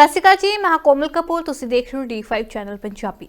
ਸਤਿ ਸ਼੍ਰੀ ਅਕਾਲ ਜੀ, ਮੈਂ ਕੋਮਲ ਕਪੂਰ, ਤੁਸੀਂ ਦੇਖ ਰਹੇ ਹੋ D5 ਚੈਨਲ ਪੰਜਾਬੀ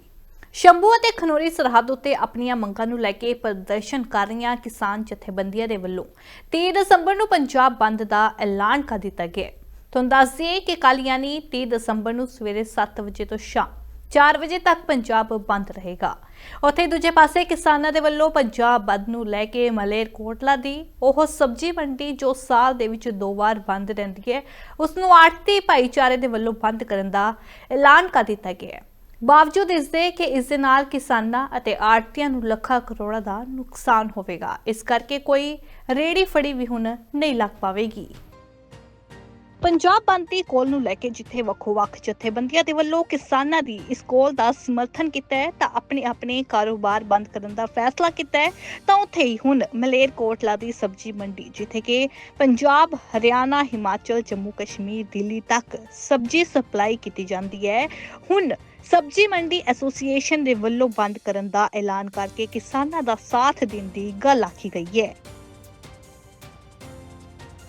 ਸ਼ੰਭੂ ਅਤੇ ਖਨੋਰੀ ਸਰਹੱਦ ਉੱਤੇ ਆਪਣੀਆਂ ਮੰਗਾਂ ਨੂੰ ਲੈ ਕੇ ਪ੍ਰਦਰਸ਼ਨ ਕਰ ਰਹੀਆਂ ਕਿਸਾਨ ਜਥੇਬੰਦੀਆਂ ਦੇ ਵੱਲੋਂ 30 ਦਸੰਬਰ ਨੂੰ ਪੰਜਾਬ ਬੰਦ ਦਾ ਐਲਾਨ ਕਰ ਦਿੱਤਾ ਗਿਆ ਹੈ। ਤੁਹਾਨੂੰ ਦੱਸ ਦਈਏ ਕਿ ਕੱਲ ਯਾਨੀ 30 ਦਸੰਬਰ ਨੂੰ ਸਵੇਰੇ 7 ਵਜੇ ਤੋਂ ਸ਼ਾਮ 4 ਵਜੇ ਤੱਕ ਪੰਜਾਬ ਬੰਦ ਰਹੇਗਾ। ਉੱਥੇ ਦੂਜੇ ਪਾਸੇ ਕਿਸਾਨਾਂ ਦੇ ਵੱਲੋਂ ਪੰਜਾਬ ਬੰਦ ਨੂੰ ਲੈ ਕੇ ਮਲੇਰਕੋਟਲਾ ਦੀ ਉਹ ਸਬਜ਼ੀ ਮੰਡੀ ਜੋ ਸਾਲ ਦੇ ਵਿੱਚ ਦੋ ਵਾਰ ਬੰਦ ਰਹਿੰਦੀ ਹੈ ਉਸ ਨੂੰ ਆੜਤੀ ਭਾਈਚਾਰੇ ਦੇ ਵੱਲੋਂ ਬੰਦ ਕਰਨ ਦਾ ਐਲਾਨ ਕਰ ਦਿੱਤਾ ਗਿਆ ਹੈ। ਬਾਵਜੂਦ ਇਸ ਦੇ ਕਿ ਇਸ ਦੇ ਨਾਲ ਕਿਸਾਨਾਂ ਅਤੇ ਆੜਤੀਆਂ ਨੂੰ ਲੱਖਾਂ ਕਰੋੜਾਂ ਦਾ ਨੁਕਸਾਨ ਹੋਵੇਗਾ, ਇਸ ਕਰਕੇ ਕੋਈ ਰੇੜੀ ਫੜੀ ਵੀ ਹੁਣ ਨਹੀਂ ਲੱਗ ਪਾਵੇਗੀ। ਪੰਜਾਬ ਬੰਦ ਦੀ ਕੋਲ ਨੂੰ ਲੈ ਕੇ ਜਿੱਥੇ ਵੱਖੋ-ਵੱਖ ਜਥੇਬੰਦੀਆਂ ਦੇ ਵੱਲੋਂ ਕਿਸਾਨਾਂ ਦੀ ਇਸ ਕੋਲ ਦਾ ਸਮਰਥਨ ਕੀਤਾ ਹੈ, ਤਾਂ ਆਪਣੇ ਆਪਣੇ ਕਾਰੋਬਾਰ ਬੰਦ ਕਰਨ ਦਾ ਫੈਸਲਾ ਕੀਤਾ ਹੈ, ਤਾਂ ਉੱਥੇ ਹੀ ਹੁਣ ਮਲੇਰਕੋਟਲਾ ਦੀ ਸਬਜ਼ੀ ਮੰਡੀ, ਜਿੱਥੇ ਕਿ ਪੰਜਾਬ, ਹਰਿਆਣਾ, ਹਿਮਾਚਲ, ਜੰਮੂ, ਕਸ਼ਮੀਰ, ਦਿੱਲੀ ਤੱਕ ਸਬਜ਼ੀ ਸਪਲਾਈ ਕੀਤੀ ਜਾਂਦੀ ਹੈ। ਹੁਣ ਸਬਜ਼ੀ ਮੰਡੀ ਐਸੋਸੀਏਸ਼ਨ ਦੇ ਵੱਲੋਂ ਬੰਦ ਕਰਨ ਦਾ ਐਲਾਨ ਕਰਕੇ ਕਿਸਾਨਾਂ ਦਾ ਸਾਥ ਦੇਣ ਦੀ ਗੱਲ ਆਖੀ ਗਈ ਹੈ।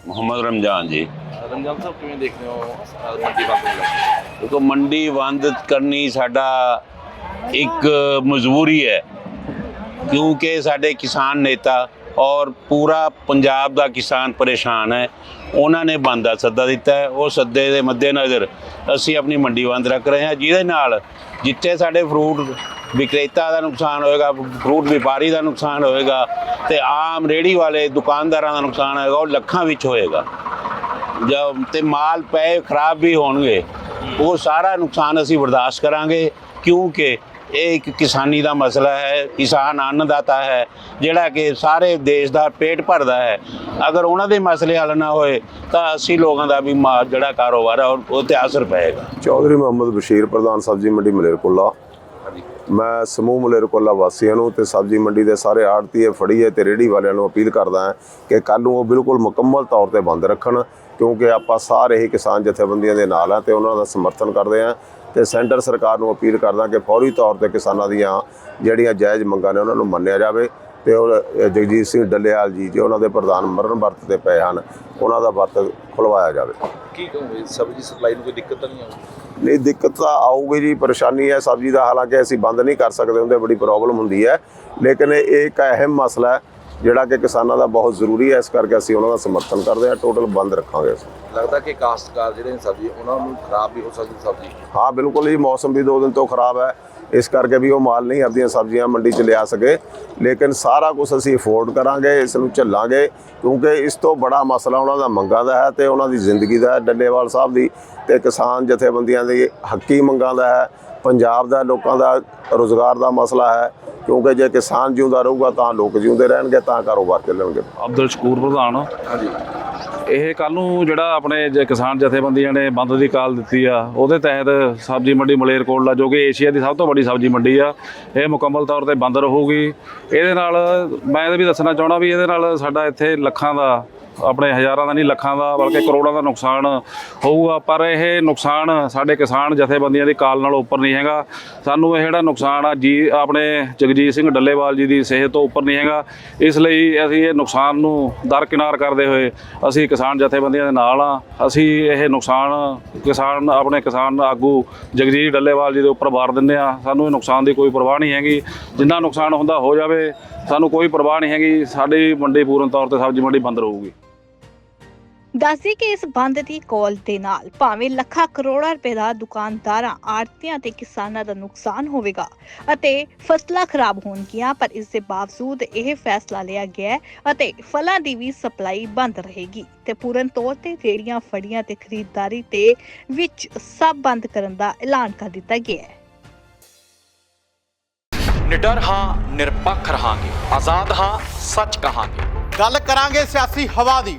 ਮੁਹੰਮਦ ਰਮਜ਼ਾਨ ਜੀ ਰਮਜ਼ਾਨ ਸਾਹਿਬ ਕਿਵੇਂ ਦੇਖਦੇ ਹੋ, ਅਹ, ਮੰਡੀ ਬੰਦ ਨੂੰ ਲੈ ਕੇ ਦੇਖੋ, ਮੰਡੀ ਬੰਦ ਕਰਨੀ ਸਾਡਾ ਇੱਕ ਮਜਬੂਰੀ ਹੈ, ਕਿਉਂਕਿ ਸਾਡੇ ਕਿਸਾਨ ਨੇਤਾ ਔਰ ਪੂਰਾ ਪੰਜਾਬ ਦਾ ਕਿਸਾਨ ਪਰੇਸ਼ਾਨ ਹੈ। ਉਹਨਾਂ ਨੇ ਬੰਦ ਦਾ ਸੱਦਾ ਦਿੱਤਾ ਹੈ। ਉਹ ਸੱਦੇ ਦੇ ਮੱਦੇਨਜ਼ਰ ਅਸੀਂ ਆਪਣੀ ਮੰਡੀ ਬੰਦ ਰੱਖ ਰਹੇ ਹਾਂ। ਜਿਹਦੇ ਨਾਲ ਜਿੱਥੇ ਸਾਡੇ ਫਰੂਟ ਵਿਕਰੇਤਾ ਦਾ ਨੁਕਸਾਨ ਹੋਏਗਾ, ਫਰੂਟ ਵਪਾਰੀ ਦਾ ਨੁਕਸਾਨ ਹੋਏਗਾ ਤੇ ਆਮ ਰੇੜੀ ਵਾਲੇ ਦੁਕਾਨਦਾਰਾਂ ਦਾ ਨੁਕਸਾਨ ਹੋਏਗਾ, ਉਹ ਲੱਖਾਂ ਵਿੱਚ ਹੋਏਗਾ। ਜਦ ਤੇ ਮਾਲ ਪਏ ਖਰਾਬ ਵੀ ਹੋਣਗੇ ਉਹ ਸਾਰਾ ਨੁਕਸਾਨ ਅਸੀਂ ਬਰਦਾਸ਼ਤ ਕਰਾਂਗੇ ਕਿਉਂਕਿ ਇਹ ਇੱਕ ਕਿਸਾਨੀ ਦਾ ਮਸਲਾ ਹੈ ਕਿਸਾਨ ਅੰਨਦਾਤਾ ਹੈ ਜਿਹੜਾ ਕਿ ਸਾਰੇ ਦੇਸ਼ ਦਾ ਪੇਟ ਭਰਦਾ ਹੈ। ਅਗਰ ਉਹਨਾਂ ਦੇ ਮਸਲੇ ਹੱਲ ਨਾ ਹੋਏ ਤਾਂ ਅਸੀਂ ਲੋਕਾਂ ਦਾ ਵੀ ਮਾ- ਜਿਹੜਾ ਕਾਰੋਬਾਰ ਹੈ ਉਹ ਉਹ ਤੇ ਅਸਰ ਪਏਗਾ। ਚੌਧਰੀ ਮੁਹੰਮਦ ਬਸ਼ੀਰ ਪ੍ਰਧਾਨ ਸਬਜ਼ੀ ਮੰਡੀ ਮਲੇਰਕੋਲਾ। ਮੈਂ ਸਮੂਹ ਮਲੇਰਕੋਲਾ ਵਾਸੀਆਂ ਨੂੰ ਤੇ ਸਬਜ਼ੀ ਮੰਡੀ ਦੇ ਸਾਰੇ ਆੜਤੀਏ ਫੜੀਏ ਤੇ ਰੇੜੀ ਵਾਲਿਆਂ ਨੂੰ ਅਪੀਲ ਕਰਦਾ ਹਾਂ ਕਿ ਕੱਲ ਨੂੰ ਉਹ ਬਿਲਕੁਲ ਮੁਕੰਮਲ ਤੌਰ ਤੇ ਬੰਦ ਰੱਖਣ। ਕਿਉਂਕਿ ਆਪਾਂ ਸਾਰੇ ਹੀ ਕਿਸਾਨ ਜਥੇਬੰਦੀਆਂ ਦੇ ਨਾਲ ਆ ਤੇ ਉਹਨਾਂ ਦਾ ਸਮਰਥਨ ਕਰਦੇ ਆ। ਤੇ ਸੈਂਟਰ ਸਰਕਾਰ ਨੂੰ ਅਪੀਲ ਕਰਦਾ ਕਿ ਫੌਰੀ ਤੌਰ ਤੇ ਕਿਸਾਨਾਂ ਦੀਆਂ ਜਿਹੜੀਆਂ ਜਾਇਜ਼ ਮੰਗਾਂ ਨੇ ਉਹਨਾਂ ਨੂੰ ਮੰਨਿਆ ਜਾਵੇ ਤੇ ਉਹ ਜਗਜੀਤ ਸਿੰਘ ਡੱਲੇਵਾਲ ਜੀ ਜੋ ਉਹਨਾਂ ਦੇ ਪ੍ਰਧਾਨ ਮਰਨ ਵਰਤ ਤੇ ਪਏ ਹਨ ਉਹਨਾਂ ਦਾ ਵਰਤ ਖੁਲਵਾਇਆ ਜਾਵੇ। ਕੀ ਕਹੋਗੇ? ਸਬਜ਼ੀ ਸਪਲਾਈ ਨੂੰ ਕੋਈ ਦਿੱਕਤ ਤਾਂ ਨਹੀਂ ਆਉਂਦੀ ਨਹੀਂ ਦਿੱਕਤ ਤਾਂ ਆਊਗੀ ਜੀ ਪਰੇਸ਼ਾਨੀ ਹੈ ਸਬਜ਼ੀ ਦਾ। ਹਾਲਾਂਕਿ ਅਸੀਂ ਬੰਦ ਨਹੀਂ ਕਰ ਸਕਦੇ ਹੁੰਦੇ ਬੜੀ ਪ੍ਰੋਬਲਮ ਹੁੰਦੀ ਹੈ। ਲੇਕਿਨ ਇਹ ਇੱਕ ਅਹਿਮ ਮਸਲਾ ਹੈ ਜਿਹੜਾ ਕਿ ਕਿਸਾਨਾਂ ਦਾ ਬਹੁਤ ਜ਼ਰੂਰੀ ਹੈ ਇਸ ਕਰਕੇ ਅਸੀਂ ਉਹਨਾਂ ਦਾ ਸਮਰਥਨ ਕਰਦੇ ਹਾਂ ਟੋਟਲ ਬੰਦ ਰੱਖਾਂਗੇ ਅਸੀਂ। ਲੱਗਦਾ ਕਿ ਕਾਸ਼ਤਕਾਰ ਜਿਹੜੇ ਨੇ ਸਬਜ਼ੀ ਉਹਨਾਂ ਨੂੰ ਖਰਾਬ ਵੀ ਹੋ ਸਕਦੀ ਸਬਜ਼ੀ। ਹਾਂ ਬਿਲਕੁਲ ਜੀ ਮੌਸਮ ਵੀ ਦੋ ਦਿਨ ਤੋਂ ਖਰਾਬ ਹੈ। ਇਸ ਕਰਕੇ ਵੀ ਉਹ ਮਾਲ ਨਹੀਂ ਆਪਦੀਆਂ ਸਬਜ਼ੀਆਂ ਮੰਡੀ 'ਚ ਲਿਆ ਸਕੇ। ਲੇਕਿਨ ਸਾਰਾ ਕੁਝ ਅਸੀਂ ਅਫੋਰਡ ਕਰਾਂਗੇ ਇਸ ਨੂੰ ਝੱਲਾਂਗੇ ਕਿਉਂਕਿ ਇਸ ਤੋਂ ਬੜਾ ਮਸਲਾ ਉਹਨਾਂ ਦਾ ਮੰਗਾਂ ਦਾ ਹੈ ਤੇ ਉਹਨਾਂ ਦੀ ਜ਼ਿੰਦਗੀ ਦਾ ਹੈ ਡੱਲੇਵਾਲ ਸਾਹਿਬ ਦੀ ਤੇ ਕਿਸਾਨ ਜਥੇਬੰਦੀਆਂ ਦੀ ਹੱਕੀ ਮੰਗਾਂ ਦਾ ਹੈ ਪੰਜਾਬ ਦਾ ਲੋਕਾਂ ਦਾ ਰੋਜ਼ਗਾਰ ਦਾ ਮਸਲਾ ਹੈ। ਕਿਉਂਕਿ ਜੇ ਕਿਸਾਨ ਜਿਉਂਦਾ ਰਹੂਗਾ ਤਾਂ ਲੋਕ ਜਿਉਂਦੇ ਰਹਿਣਗੇ ਤਾਂ ਕਾਰੋਬਾਰ ਚੱਲਣਗੇ। ਅਬਦੁਲ ਸ਼ਕੂਰ ਪ੍ਰਧਾਨ। ਹਾਂਜੀ। ਇਹ ਕੱਲ ਨੂੰ ਜਿਹੜਾ ਆਪਣੇ ਜੇ ਕਿਸਾਨ ਜਥੇਬੰਦੀਆਂ ਨੇ ਬੰਦ ਦੀ ਕਾਲ ਦਿੱਤੀ ਆ ਉਹਦੇ ਤਹਿਤ ਸਬਜ਼ੀ ਮੰਡੀ ਮਲੇਰਕੋਟਲਾ ਜੋ ਕਿ ਏਸ਼ੀਆ ਦੀ ਸਭ ਤੋਂ ਵੱਡੀ ਸਬਜ਼ੀ ਮੰਡੀ ਆ ਇਹ ਮੁਕੰਮਲ ਤੌਰ ਤੇ ਬੰਦ ਰਹੂਗੀ। ਇਹਦੇ ਨਾਲ ਮੈਂ ਇਹ ਵੀ ਦੱਸਣਾ ਚਾਹਣਾ ਵੀ ਇਹਦੇ ਨਾਲ ਸਾਡਾ ਇੱਥੇ ਲੱਖਾਂ ਦਾ ਆਪਣੇ ਹਜ਼ਾਰਾਂ ਦਾ ਨਹੀਂ, ਲੱਖਾਂ ਦਾ, ਬਲਕਿ ਕਰੋੜਾਂ ਦਾ ਨੁਕਸਾਨ ਹੋਊਗਾ। ਪਰ ਇਹ ਨੁਕਸਾਨ ਸਾਡੇ ਕਿਸਾਨ ਜਥੇਬੰਦੀਆਂ ਦੀ ਕਾਲ ਨਾਲ ਉੱਪਰ ਨਹੀਂ ਹੈਗਾ। ਸਾਨੂੰ ਇਹ ਜਿਹੜਾ ਨੁਕਸਾਨ ਆ, ਜੀ, ਆਪਣੇ ਜਗਜੀਤ ਸਿੰਘ ਡੱਲੇਵਾਲ ਜੀ ਦੀ ਸਿਹਤ ਤੋਂ ਉੱਪਰ ਨਹੀਂ ਹੈਗਾ। ਇਸ ਲਈ ਅਸੀਂ ਇਹ ਨੁਕਸਾਨ ਨੂੰ ਦਰਕਿਨਾਰ ਕਰਦੇ ਹੋਏ ਅਸੀਂ ਕਿਸਾਨ ਜਥੇਬੰਦੀਆਂ ਦੇ ਨਾਲ ਆ। ਅਸੀਂ ਇਹ ਨੁਕਸਾਨ ਕਿਸਾਨ, ਆਪਣੇ ਕਿਸਾਨ ਆਗੂ ਜਗਜੀਤ ਡੱਲੇਵਾਲ ਜੀ ਦੇ ਉੱਪਰ ਵਾਰ ਦਿੰਦੇ ਆ। ਸਾਨੂੰ ਇਹ ਨੁਕਸਾਨ ਦੀ ਕੋਈ ਪਰਵਾਹ ਨਹੀਂ ਹੈਗੀ। ਜਿੰਨਾ ਨੁਕਸਾਨ ਹੁੰਦਾ ਹੋ ਜਾਵੇ, ਸਾਨੂੰ ਕੋਈ ਪਰਵਾਹ ਨਹੀਂ ਹੈਗੀ। ਸਾਡੀ ਮੰਡੀ ਪੂਰਨ ਤੌਰ ਤੇ ਸਬਜ਼ੀ ਮੰਡੀ ਬੰਦ ਰਹੂਗੀ। ਦੱਸਦੇ ਕਿ ਇਸ ਬੰਦ ਦੀ ਕੋਲ ਦੇ ਨਾਲ ਭਾਵੇਂ ਲੱਖਾਂ ਕਰੋੜਾਂ ਰੁਪਏ ਦਾ ਦੁਕਾਨਦਾਰਾਂ ਆੜਤੀਆਂ ਤੇ ਕਿਸਾਨਾਂ ਦਾ ਨੁਕਸਾਨ ਹੋਵੇਗਾ ਅਤੇ ਫਸਲਾਂ ਖਰਾਬ ਹੋਣਗੀਆਂ ਪਰ ਇਸ ਦੇ ਬਾਵਜੂਦ ਇਹ ਫੈਸਲਾ ਲਿਆ ਗਿਆ ਹੈ ਅਤੇ ਫਲਾਂ ਦੀ ਵੀ ਸਪਲਾਈ ਬੰਦ ਰਹੇਗੀ ਤੇ ਪੂਰਨ ਤੌਰ ਤੇ ਰੇੜੀਆਂ ਫੜੀਆਂ ਤੇ ਖਰੀਦਦਾਰੀ ਤੇ ਵਿੱਚ ਸਭ ਬੰਦ ਕਰਨ ਦਾ ਐਲਾਨ ਕਰ ਦਿੱਤਾ ਗਿਆ ਹੈ। ਨਿਡਰ ਹਾਂ ਨਿਰਪੱਖ ਰਹਾਂਗੇ ਆਜ਼ਾਦ ਹਾਂ ਸੱਚ ਕਹਾਂਗੇ। ਗੱਲ ਕਰਾਂਗੇ ਸਿਆਸੀ ਹਵਾ ਦੀ।